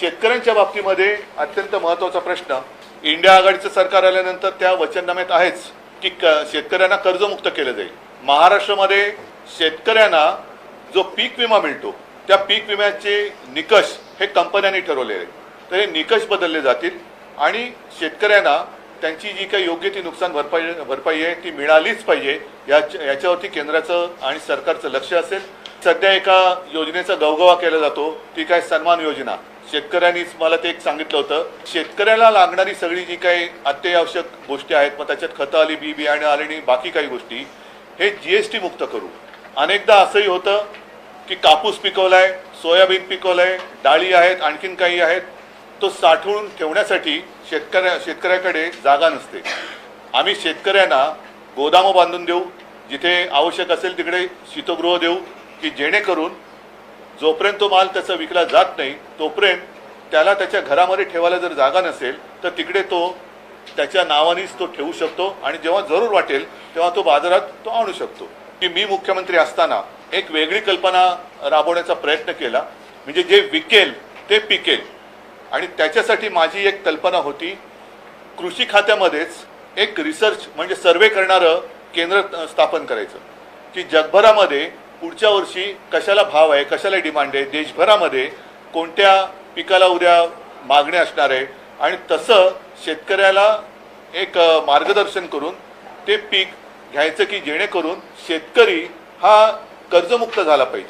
शेतकऱ्यांच्या बाबतीमध्ये अत्यंत महत्त्वाचा प्रश्न. इंडिया आघाडीचं सरकार आल्यानंतर त्या वचननाम्यात आहेच की क शेतकऱ्यांना कर्जमुक्त केलं जाईल. महाराष्ट्रामध्ये शेतकऱ्यांना जो पीक विमा मिळतो त्या पीक विम्याचे निकष हे कंपन्यांनी ठरवले आहेत. तर हे निकष बदलले जातील आणि शेतकऱ्यांना त्यांची जी काही योग्य ती नुकसान भरपाई भरपाई आहे ती मिळालीच पाहिजे या याच्यावरती केंद्राचं आणि सरकारचं लक्ष असेल. सध्या एका योजनेचा गवगवा केला जातो. ती काय सन्मान योजना. शेतकऱ्यांनीच मला ते एक सांगितलं होतं. शेतकऱ्याला लागणारी सगळी जी काही अत्यावश्यक गोष्टी आहेत मग त्याच्यात खतं आली बी बियाणं आले आणि बाकी काही गोष्टी हे जी एस टी मुक्त करू. अनेकदा असंही होतं की कापूस पिकवलाय सोयाबीन पिकवलंय डाळी आहेत आणखीन काही आहेत. तो साठवून ठेवण्यासाठी शेतकऱ्या शेतकऱ्याकडे जागा नसते. आम्ही शेतकऱ्यांना गोदामं बांधून देऊ. जिथे आवश्यक असेल तिकडे शीतगृह देऊ. की जेणेकरून जोपर्यंत तो माल त्याचा विकला जात नाही तोपर्यंत त्याला त्याच्या घरामध्ये ठेवायला जर जागा नसेल तर तिकडे तो त्याच्या नावानेच तो ठेवू शकतो आणि जेव्हा जरूर वाटेल तेव्हा तो बाजारात तो आणू शकतो. की मी मुख्यमंत्री असताना एक वेगळी कल्पना राबवण्याचा प्रयत्न केला. म्हणजे जे विकेल ते पिकेल. आणि त्याच्यासाठी माझी एक कल्पना होती कृषी खात्यामध्येच एक रिसर्च म्हणजे सर्वे करणारं केंद्र स्थापन करायचं. की जगभरामध्ये पुढच्या वर्षी कशाला भाव आहे कशाला डिमांड आहे देशभरामध्ये कोणत्या पिकाला उद्या मागणी असणार आहे? आणि तसं शेतकऱ्याला एक मार्गदर्शन करून ते पीक घ्यायचं की जेणेकरून शेतकरी हा कर्जमुक्त झाला पाहिजे.